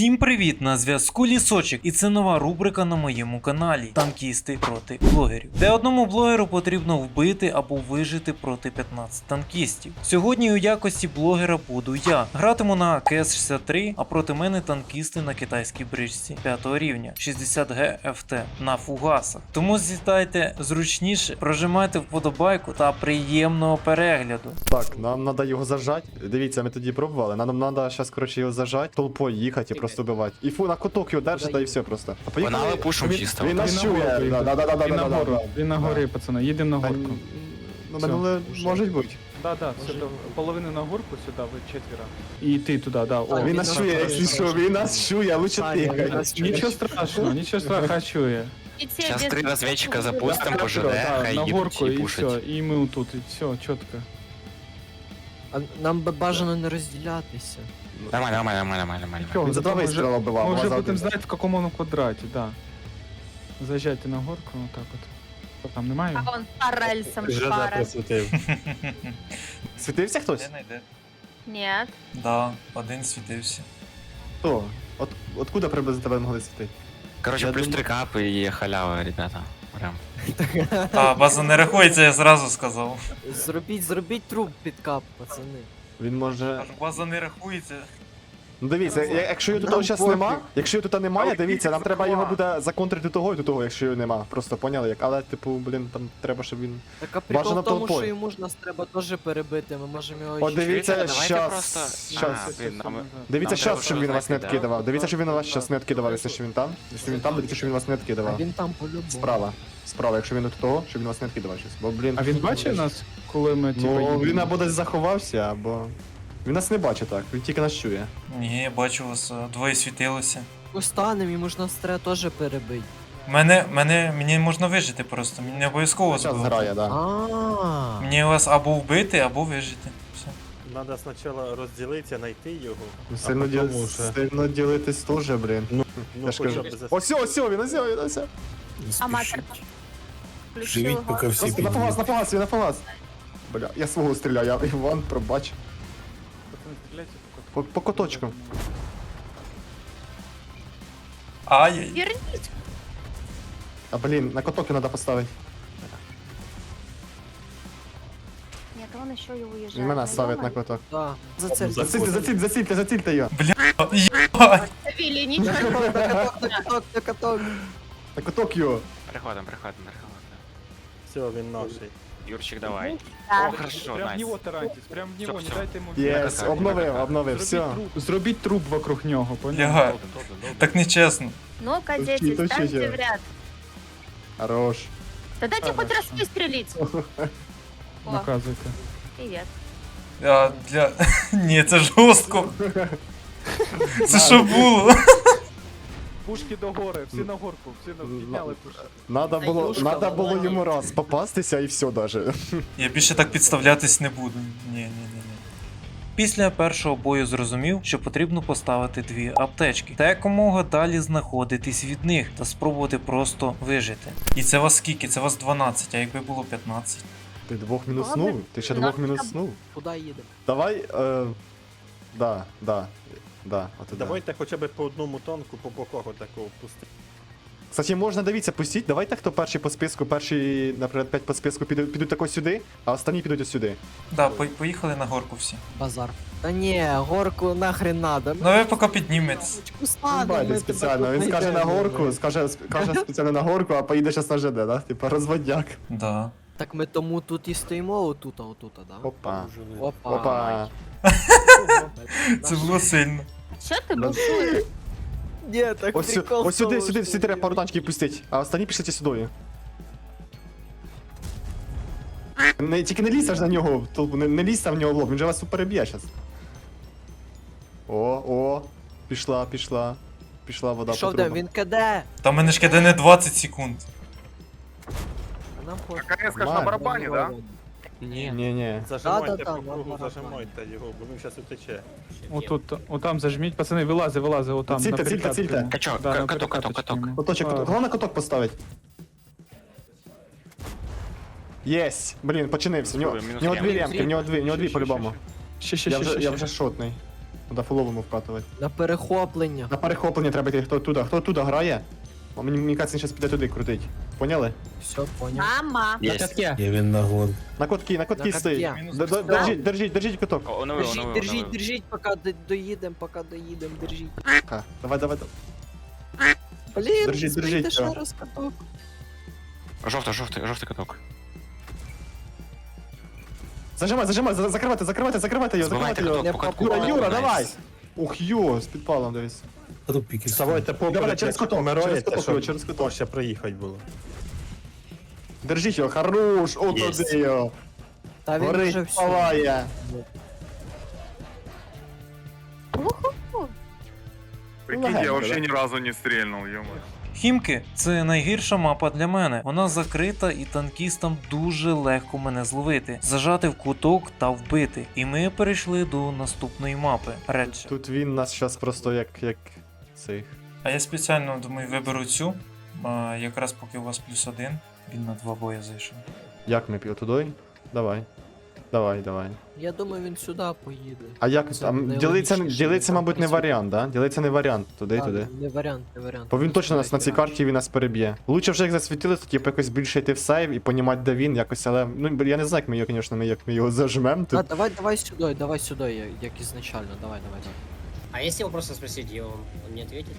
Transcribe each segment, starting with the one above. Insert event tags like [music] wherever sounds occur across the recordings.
Всім привіт! На зв'язку Лісочок, і це нова рубрика на моєму каналі Танкісти проти блогерів, де одному блогеру потрібно вбити або вижити проти 15 танкістів. Сьогодні у якості блогера буду я. Гратиму на КС-63, а проти мене танкісти на китайській бричці 5 рівня 60G FT на фугасах. Тому злітайте зручніше, прожимайте вподобайку та приємного перегляду. Так, нам треба його зажати. Дивіться, ми тоді пробували. Нам треба зараз, коротше, його зажати, толпою їхати просто вбивати. І фу, на куток його держите і все просто. А поїхали- пушимо він, чисто. Він Він нас чує. Да, да, да, да, да, Він да, на гору, да. він на горі, пацани, їдемо на горку. Ну, Все. минуле може бути. Да, да, сюди, половину на горку сюди, ви четверо. І ти туди, да. О, Він нас чує, якщо що, він нас чує, лучше ти. Нічого страшного, нічого страшного, чує. Сейчас три разведчика запустим по ЖД, Да, хай на їдуть горку і і все, пушать. і ми тут, і все, чітко. А нам би бажано не розділятися. Нормально, нормально, нормально, нормально, нормально. Він за два вистріла вбивав. Ми а вже за будемо один. знати, в якому воно квадраті, да. Заїжджайте на горку, отак от. Що там, немає? А он по рельсам шпара. Світився хтось? Нет. Да, один світився. Хто? От, откуда приблизно тебе могли світити? Короче, Я плюс думаю- три капы и халява, ребята. Прям. А, база не рахується, я зразу сказав. Зробіть, зробіть труп під кап, пацани. Він може. Аж база не рахується. Ну дивіться, я- якщо його тут зараз нема, якщо його тут нема, дивіться, нам треба його буде законтрити того і до того, якщо його нема. Просто поняли як. Але, типу, блін, там треба, щоб він. Так а прикол Бажано в тому, толпою. що йому ж нас треба теж перебити, ми можемо його О, ще- дивіться, Давайте щас. просто- щас. А, блін, нам- Дивіться Нам щас, треба щоб він щось вас не знайти, да. відкидував. Дивіться, щоб він вас щас не відкидував, якщо що він там. Якщо він там, дивіться, щоб він вас не А відкидував. він там по-любому. Справа. Справа, якщо він до того, щоб він вас не відкидував щось. Бо, блін. А він бачить нас, коли ми типа Ну, їдемо? він або десь заховався, або. Він нас не бачить так, він тільки нас чує. Ні, я бачу вас, е, двоє світилося. Устанем, йому ж нас треба теж перебити. Мене, мене, мені можна вижити просто, мені не обов'язково Зараз збивати. грає, да. А, Мені вас або вбити, або вижити. Все. Надо спочатку розділитися, знайти його. Сильно, а діл... уже. Сильно ділитись теж, блін. Ну, Я ж хоча кажу. б за- Ось, ось, він ось, він ось. Аматор. Живіть, поки всі Просто на фагас, на фагас, він на фагас. Бля, я свого стріляю, я Іван, пробач. Стріляйте По, по по коточку. Ай, Вернись. А блін, на коток треба поставити. Нет, он еще и уезжает. Мене Ну, на коток. да. За це. Зацільте, зацільте, зацільте, зацільте його. Єбать! Завели, ничего не На каток, на каток, на каток. На коток його. Переходим, переходим, переходим. Все, він наш. Юрчик, давай. Да. О, хорошо, Прям в найс. него тарантись, прям в него, Всё, не всё. дайте ему Єс, так, обновив, так. обновив, все. Зробіть труп, зробіть труп вокруг нього, понял? Ляга. Так нечесно. Ну-ка, Тащи, дети, тащи станьте его. в ряд. Хорош. Да дайте хоть раз выстрелить. [laughs] О, Наказуйте. привет. А, для... Ні, це жорстко. Це що було? Пушки до гори, всі на горку, всі на підняли пушки. Надо було, Юшка, надо було молодець. йому раз попастися і все даже. Я більше так підставлятись не буду. Ні, ні, ні, ні. Після першого бою зрозумів, що потрібно поставити дві аптечки та якомога далі знаходитись від них та спробувати просто вижити. І це вас скільки? Це вас 12, а якби було 15. Ти двох мінуснув? Ти ще двох мінуснув? Куди їдемо? Давай, е... Да, да, да, от да. Давайте хоча б по одному танку по боках такого пустити. Кстати, можна дивіться, пустіть. Давайте хто перший по списку, перший, наприклад, 5 по списку підуть, підуть тако сюди, а останні підуть ось сюди. Да, по- поїхали на горку всі. Базар. Та ні, горку нахрен надо. Ну ви поки підніметесь. Ми спеціально. Він скаже на горку, скаже, скаже спеціально на горку, а поїде зараз на ЖД, да? Типа розводняк. Да. Так ми тому тут і стоїмо, отут, а отут, да? Опа. Опа. Опа. [laughs] Це було сильно. Че ты бушуешь? [laughs] Ні, так Ось, сю- прикол ось сюди, сюди, всі треба пару танчиків пустить, а останні пішлите сюди. Не, тільки не лізь аж на нього, толпу, не, не лізь там в нього в лоб, він же вас переб'є зараз. О, о, пішла, пішла. Пішла вода Пішов по де, трубам. він. Та в мене ж киде не 20 секунд. А нам хоче. КС на барабані, да? Ні. Ні, ні. Зажимайте Да-да-да, по кругу, нормально. зажимайте його, бо він зараз утече. Отут, отам зажміть, пацани, вилази, вилази, отам. Цільте, на цільте, перекатку. цільте. Качок, Да, ка- на каток, каток, перекаточку каток. йому. А. Головне коток поставить. Єсть! Блін, починився. В нього, Мінус в нього дві лямки, в нього дві, в нього дві по-любому. Ще, ще, Я ще, вже, ще. я ще. вже шотний. Куди фуловому вкатувати. На перехоплення. На перехоплення треба йти, хто туди, хто туди грає. Мені, мені кажеться, він зараз піде туди крутить. Поняли? Все, понял. Мама. Я він. На котки, на котки На стоїть. котки. Д- д- Держіть, держіть, держіть коток. О, оновив, Держіть, оновив, держіть, оновив. держіть, поки до- доїдем, поки доїдем, держіть. Давай, давай, давай. Блін, Держіть, збийте держіть, ще раз каток. Жовтий, жовтий, жовтий каток. Зажимай, зажимай, за- закривайте, закривайте, закривайте його, Збивайте закривайте його. каток, по катку. Юра, Юра, Найс. давай! Ух, йо, з підпалом дивись. А тут піки. Савойте по через коток, через коток, його, через коток. коток. ще проїхати було. Держіть його, хорош, о туди його. Та він вже Горить, палає. Прикиньте, я вообще ни разу не стрельнул, ё Хімки це найгірша мапа для мене. Вона закрита і танкістам дуже легко мене зловити, зажати в куток та вбити. І ми перейшли до наступної мапи. Редше. Тут він нас зараз просто як, як цих. А я спеціально думаю, виберу цю. А, якраз поки у вас плюс один. Він на два бої зайшов. Як ми п'ємо туди? Давай. Давай, давай. Я думаю, він сюди поїде. А як Це там ділиться, ділиться, мабуть, не працює. варіант, да? Ділиться не варіант туди і Так, туди. Не варіант, не варіант. Бо він точно нас на цій карті він нас переб'є. Лучше вже як засвітили, то типу якось більше йти в сейв і понімати, де він, якось, але. Ну я не знаю, як ми його, звісно, ми як ми його зажмем. А, Тут. давай, давай сюди, давай сюди, я- як ізначально, давай, давай, давай. А если его просто спросить, и он, он не ответит?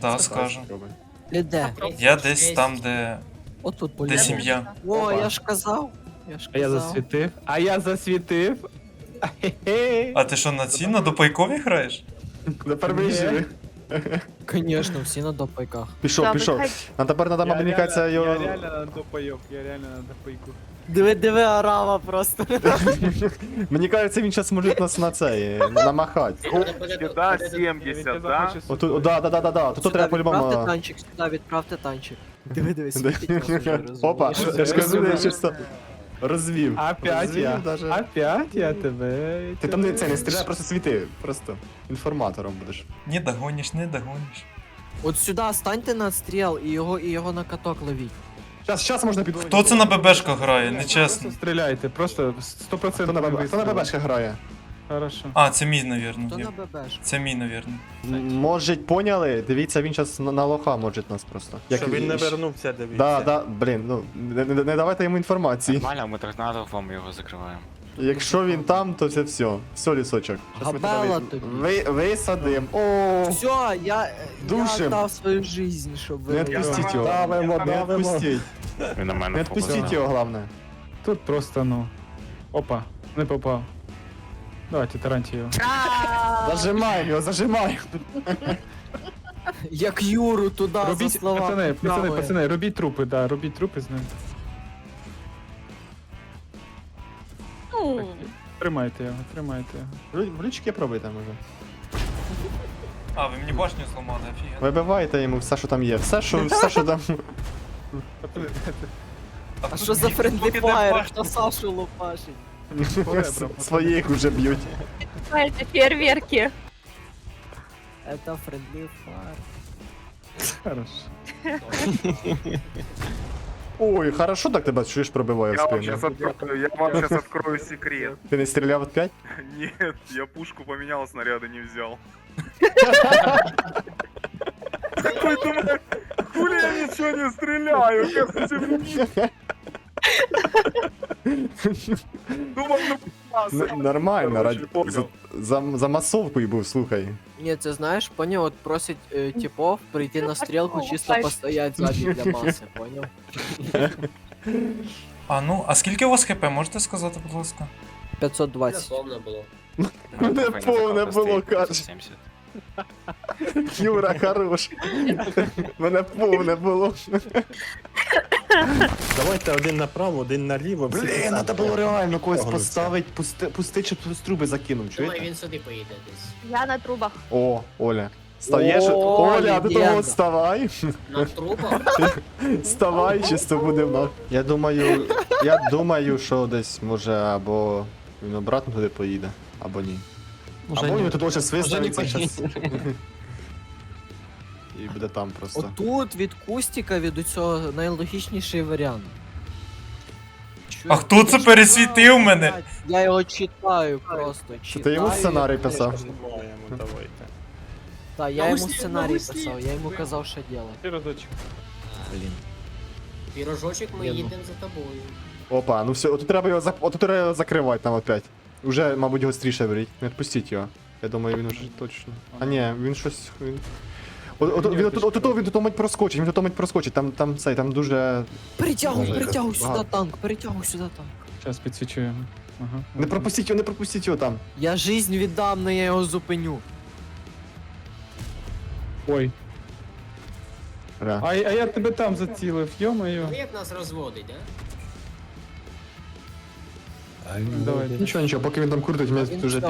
Да, скажу. Ти де? Я десь там, де, Отут де полюбив. сім'я. О, я ж казав. Я ж А я казав. засвітив. А я засвітив. Ахе-хе. А ти що на ці на допайкові граєш? Тепер Ні. виживи. Конечно, всі на допайках. Пішов, пішов. А тепер треба, Я мені кажеться, реально- його. Я реально на допайок, я реально на допайку. Диви, диви, арава просто. [laughs] Мені кажеться, він зараз може нас на цей намахати. Вот это- вот это- Всегда вот это- 70, да? Отут, о, да, да, да, да, да. Тут треба Відправте по-любому. танчик, сюди відправте танчик. Диви, диви, світить? Опа, я ж кажу, я щось там розвів. Опять я. даже. Опять я тебе. Ти там не це не стріляй, просто світи. Просто інформатором будеш. Не догониш, не догониш. От сюди станьте на стріл і його, і його на каток ловіть. Зараз, зараз можна під. Хто це на ББшках грає? Нечесно. Стріляйте, просто 100% Хто на ББ? Хто на вистріл. Грає? Хорошо. А, це мій, навірно. Хто Є. на ББш? Це мій, навірно. Може, поняли? Дивіться, він зараз на, на лоха може нас просто. Що він не вернувся, дивіться. Да, да, блін, ну не, не, не давайте йому інформації. Нормально, ми торнадом його закриваємо. Якщо він там, то це все. Все, лісочок. Щас ми Габела тебе тобі. ви, висадим. О, Все, я, я Душем. отдав свою жизнь, щоб ви... не відпустіть його. Давимо, Не давимо. відпустіть. Він на мене Не відпустіть фокусив. його, головне. Тут просто, ну. Опа, не попав. Давайте таранті його. Зажимаємо його, зажимаємо. Як Юру туди за Робіть, слова. пацани, пацани, пацани, робіть трупи, да, робіть трупи з ним. Ну, Тримайте його, тримайте його. В лючки пробуйте, може. А, ви мені башню зламали, офігенно. Вибивайте йому все, що там є. Все, що, все, що там. Пацани, А що за френдлі фаєр? Хто Сашу лупашить? Своїх уже б'ють. это фейерверки. Это френдлі фаєр. Хорошо. [laughs] Ой, хорошо так тебе чуєш пробиває в Я вам, сейчас спину. открою, я вам сейчас открою секрет. Ти не стріляв от 5? [laughs] Нет, я пушку поменял, снаряды не взял. [laughs] Такой думаю, хули я ничего не стреляю, как Думал, ну класс. Нормально, Короче, раді. понял. За, за, за масовкою був, слухай. Ні, це знаєш, поняв, от просить е, типов прийти на стрілку, чисто постоять ззаді для маси, поняв? А ну, а скільки у вас хп, можете сказати, будь ласка? 520. Словно было. Мене повне було, каже. Юра, хорош. Мене повне було. Давайте один направо, один наліво. всі Блін, по треба було реально когось Погано поставити, пусти, пусти, щоб з труби закинув, Думаю, чуєте? він сюди поїде десь. Я на трубах. О, Оля. Стаєш? О, Оля, того легенда. от вставай. На трупах? [laughs] Вставай, чисто буде в Я думаю, я думаю, що десь може або він обратно туди поїде, або ні. або він тут лише свиставиться щас. [laughs] І буде там просто. Отут від кустика від цього найлогічніший варіант. А хто це пересвітив мене? Я його читаю просто. Це ти йому сценарій писав? Пошукаємо, давайте. Та, я йому гуслі, сценарій на писав, я йому казав, що делать. Ти разочок. Блін. Пирожочек, мы Я ну. едем за тобой. Опа, ну все, отут треба його зак... отут треба його закривати там опять. Уже, мабуть, гостріше беріть. Не відпустіть його. Я думаю, він уже точно. А ні, він щось. Він... От, от, він отут, отут, він тут мить проскочить, він тут мить проскочить, там, там цей, там дуже. Перетягуй, Може, перетягуй сюди багато. танк, перетягуй сюди танк. Зараз підсвічу його. Ага. Не пропустіть його, не пропустіть його там. Я жизнь віддам, но я його зупиню. Ой. Ра. А, а я тебе там зацілив, йо-моє. Ну як нас розводить, да? Давай. буде. Нічого, нічого, поки він там крутить, ми Він вже вже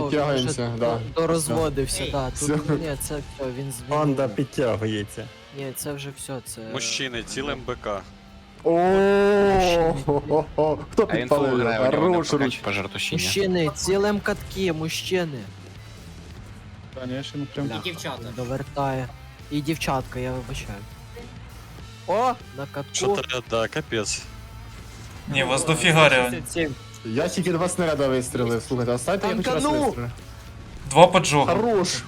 Да. до- Дорозводився, да. Все. Тут ні, це все, він змінив. Панда підтягується. Ні, це вже все, це. Мужчини, цілим БК. О, хто А він фул підпалив? грає, у нього руч. Мужчини, цілим катки, мужчини. Таня, я прям. І дівчата. Довертає. І дівчатка, я вибачаю. О, на катку. да, капець. Ні, вас дофіга реально. 67. Я тільки два снаряда вистрілив, слухайте, оставте я хоч раз Танканув! вистрілю. Два поджога. Хорош!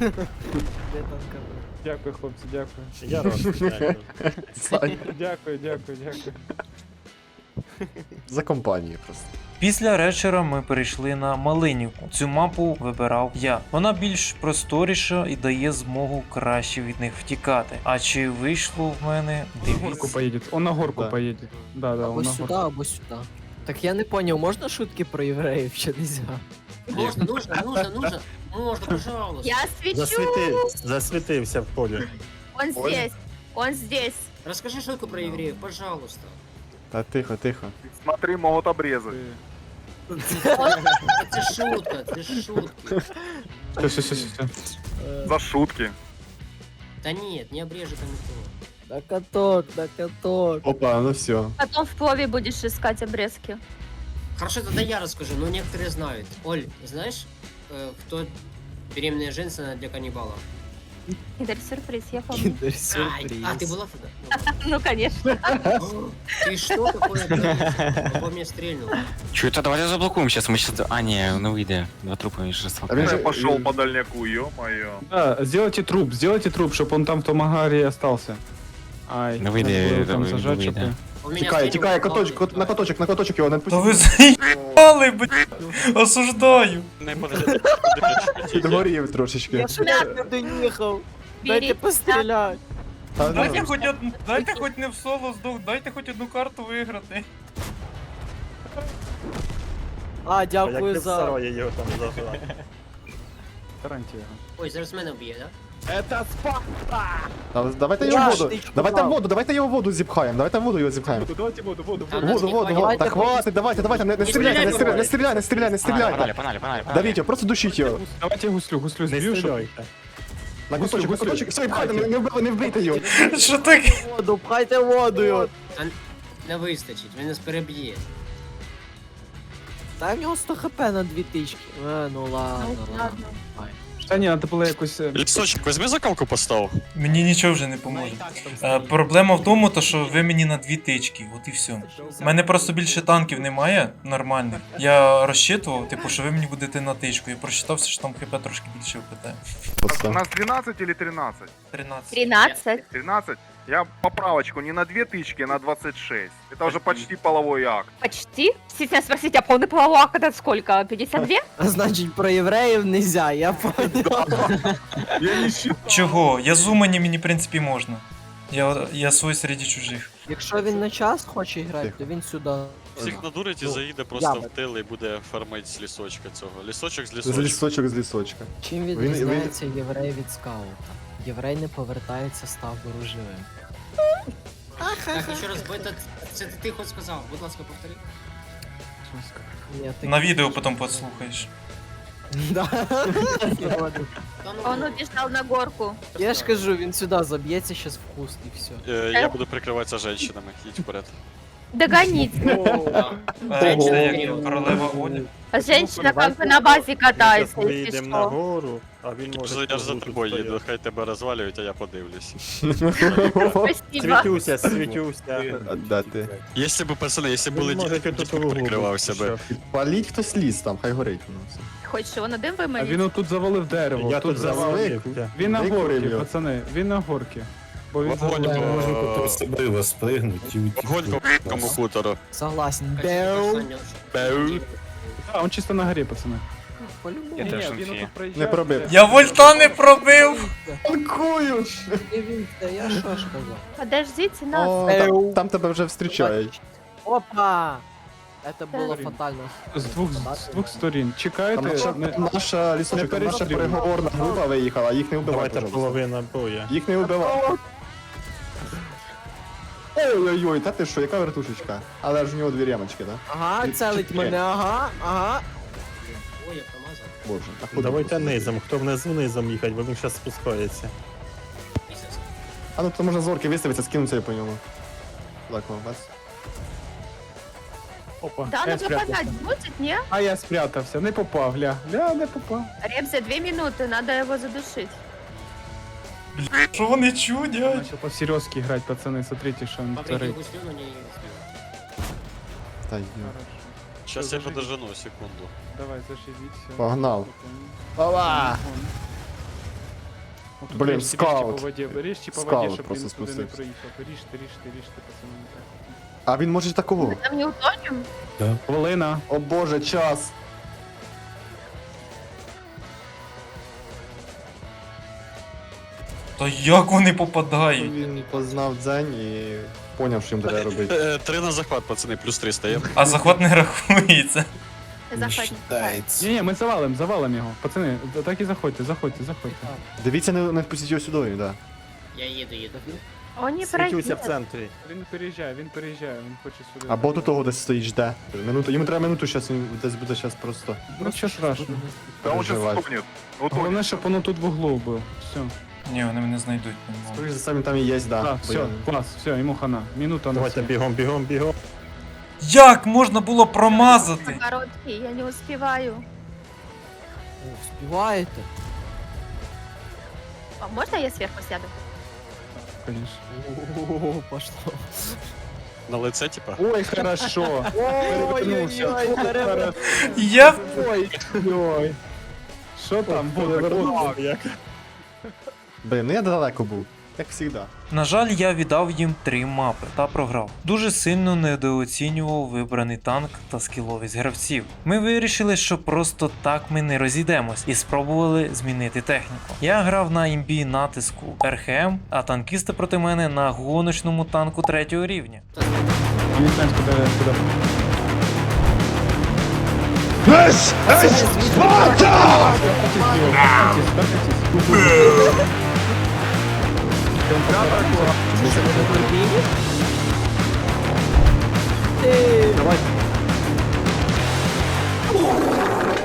Де танка? Дякую, хлопці, дякую. Я розумію. [laughs] Сань, Дякую, дякую, дякую. За компанію просто. Після речера ми перейшли на Малинівку. Цю мапу вибирав я. Вона більш просторіша і дає змогу краще від них втікати. А чи вийшло в мене? На горку Дивіться. поїде. Он на горку Да. поїде. Да, да, Або на сюди, горку. або сюди. Так я не поняв, можна шутки про євреїв чи нельзя? Можно, нужно, нужно, нужно. Можно, пожалуйста. Я свечу. Засвіти, засвітився в полі. Он здесь. Он здесь. Расскажи шутку про евреев, пожалуйста. Та тихо, тихо. Смотри, могут обрезать. Это шутка, это шутки. Все, все, все, все. За шутки. Да нет, не обрежет он никто. На каток, на каток. Опа, ну все. Потом в плове будешь искать обрезки. Хорошо, тогда я расскажу, но некоторые знают. Оль, знаешь, э, кто беременная женщина для каннибала? Киндер сюрприз, я помню. Кіндер Ай, сюрприз. а, ты была тогда? [laughs] Ну, конечно. [gasps] Ну, Ты что такое творишь? По мне стрельнул. Чуєте, давайте заблокуємо зараз, ми щас... А, ні, не вийде. Два трупи між А він Я же- пошел по дальняку, ё-моё. Да, сделайте труп, сделайте труп, чтобы он там в том агаре и остался. Ай, Не выйди, надо было это там вы- зажать, не чтобы... выйди. Он меня Тікає, стрельнул, тікає, упал, коточок, кот- на коточок, на коточок його, не Та ви пустіть. заїбали, блядь! Осуждаю! [laughs] Не подожди, Підгорів трошечки. Я ж не доїхав. Дайте Бери. постріляти. Та, ну, Дайте хоч одну, дайте хоч не в соло здох, дайте хоч одну карту виграти. А, Як дякую ти в за. сарої його там зажав. Тарантьєво. Ой, зараз мене вб'є, да? Та Давайте його в воду. Давайте в мав. воду, давайте його в воду зіпхаємо. Давайте в воду його зіпхаємо. Давайте воду, воду, Та Воду, воду, воду. Давайте Так хватить, давайте, давайте, не, не Не стріляйте, не стріляй, стріляйте, не стріляйте, не стріляйте, не Погнали, стріляйте. погнали, погнали. Давіть його, просто душіть його. Давайте гуслю, гуслю Не зб'ю, щоб... На кусочок, на кусочок, все, пхайте, не, не, не вбийте його. [laughs] Що таке? Воду, пхайте воду. Не вистачить, він нас переб'є. Та в нього 100 хп на дві тички. Е, ну ладно, Ну, ладно. ладно. Та ні, треба було якось... е, Лісочок, візьми закалку постав. Мені нічого вже не поможе. Е, проблема в тому, то, що ви мені на дві тички, от і все. У мене просто більше танків немає нормальних. Я розчитував, типу, що ви мені будете на тичку. Я прочитався, що там хп трошки більше впитає. У нас 12 или 13? 13. 13. 13? Я поправочку не на 2 тычки, а на 26. Это уже почти половой акт. Почти. Сейчас спросите, а полный половой акт это сколько? 52? А [laughs] значить про євреїв нельзя, я понял. Я не считаю. Чого? Я зумані мені, в принципі, можна. Я, я свой серед чужих. Якщо він на час хоче грати, Тихо. то він сюди. Всіх надурить і Ну, заїде просто я- в тил і буде фармить з лісочка цього. Лісочок з З лісочка. лісочок, з лісочка. Чим Він- відрізняється єврей від скаута? Єврей не повертається з табору живим. Так, ще раз, бо це, це ти тихо сказав. Будь ласка, повтори. Ні, ти- На відео потім послухаєш. Да. Та ну, Он убежал на горку. Я ж кажу, він сюди заб'ється щас в куст і все. Я буду прикриватися жінками, їдь вперед. Догоните. Женщина, як королева Оля. Женщина как бы на базе катается, Зараз если вийдемо что. нагору, а він може. Я ж за тут тобою стояти. їду, хай тебе розвалюють, а я подивлюсь. Спасибо. Світюся, світюся. Де ти? Якщо б, пацани, якщо були Він може діти, тут то у прикривався би. Паліть хтось ліс там, хай горить. воно все. Хочешь его на дым А выманить? він отут завалив дерево. Я тут тут завалив. завалився. Він на Викурив горки, його. пацани, він на горки. Він Вогонь завалив. по- обрива спригнуть і Огонь по утікнути. хутору. Согласен. Беу. А, он чисто на горі, пацани. Я Ні, теж він проїжджає. Не пробив. Я вольта не пробив! Танкую! Дивіться, я що ж казав. Подождите нас. О, там, там тебе вже зустрічають. Опа! Это было фатально. З двох, з двох сторін. Там Чекайте. наша, не- наша лісочок, там наша переговорна група виїхала, їх не вбивай, Давайте пожалуйста. половина боя. Їх не вбивай. Ой-ой-ой, та ти що, яка вертушечка? Але ж у нього дві ремочки, да? Ага, целить чотири. мене, ага, ага. Ой, я промазав. Боже, а куди Давайте просто? низом, хто внизу низом їхать, бо він зараз спускається. Місяць. А ну то можна зорки виставитися, скинутися по ньому. Так, ну, бац. Опа, Да, я надо спрятався. попадать будет, не? А я спрятався, не попав, ля. Ля, не попав. Ребзя, две минуты, надо его задушить. Що вони чудять? Начал по серьезки играть, пацаны, смотрите, что он Паприки творит. гуслю, но не успел. Та й. Щас я подожену секунду. Давай, зашибись. всё. Погнал. Вон. Ова! Вот тут Блин, режьте, скаут. Режьте по воде, режьте по Скаут воде, щоб просто він туди не спустився. проїхав. Ріжте, ріжте, ріжте, пацани. так. А він може такого. Мы там не утонем? Хвилина. О боже, час. Та як вони попадають? Він познав дзень і поняв, що їм треба робити. Е, Три на захват, пацани, плюс три стає. А захват не рахується. Не Захватник. Ні, ні, ми завалим, завалим його. Пацани, так і заходьте, заходьте, заходьте. Дивіться, не, не впустіть його сюди, да. Я їду, їду. Он не Світюся в центрі. Він переїжджає, він переїжджає, він хоче сюди. Або до того десь стоїть, жде. Минуту, йому треба минуту, щас він десь буде щас просто. Ну що страшно. Да он сейчас Переживать. стукнет. Ну, то Головне, щоб воно тут в углу було. Все. Ні, вони мене знайдуть. не Скоріше за він там і є, да. Бо все, я- клас, все, йому хана. Минута на Давайте все. бігом, бігом, бігом. Як можна було промазати? Короткий, я не успеваю. Успіваєте? А можно я сверху сяду? Конечно. О, пошло. На лице, типа. Ой, хорошо. [laughs] Перевернувся. Ой-ой-ой, Я Ой, ой. Що там буде? Як? Блін, ну я далеко був. Як завжди. На жаль, я віддав їм три мапи та програв. Дуже сильно недооцінював вибраний танк та скіловість гравців. Ми вирішили, що просто так ми не розійдемось і спробували змінити техніку. Я грав на імбі натиску РХМ, а танкісти проти мене на гоночному танку третього рівня. Не знаю, куди,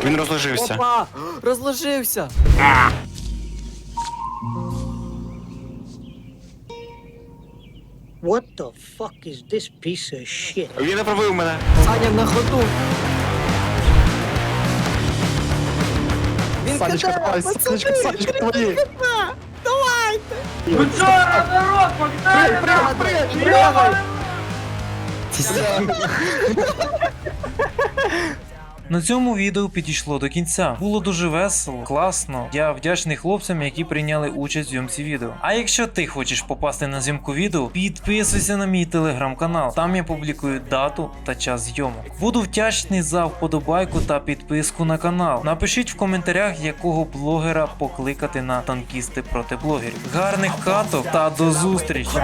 Він розложився. Опа! Розложився! What the fuck is this piece of shit? Він не пробив мене. Саня на ходу! Він Санечка, кидає, давай, пацани, Санечка, Санечка, твої. Давайте! [laughs] На цьому відео підійшло до кінця. Було дуже весело, класно. Я вдячний хлопцям, які прийняли участь в зйомці відео. А якщо ти хочеш попасти на зйомку відео, підписуйся на мій телеграм-канал. Там я публікую дату та час зйомок. Буду вдячний за вподобайку та підписку на канал. Напишіть в коментарях, якого блогера покликати на танкісти проти блогерів. Гарних каток та до зустрічі!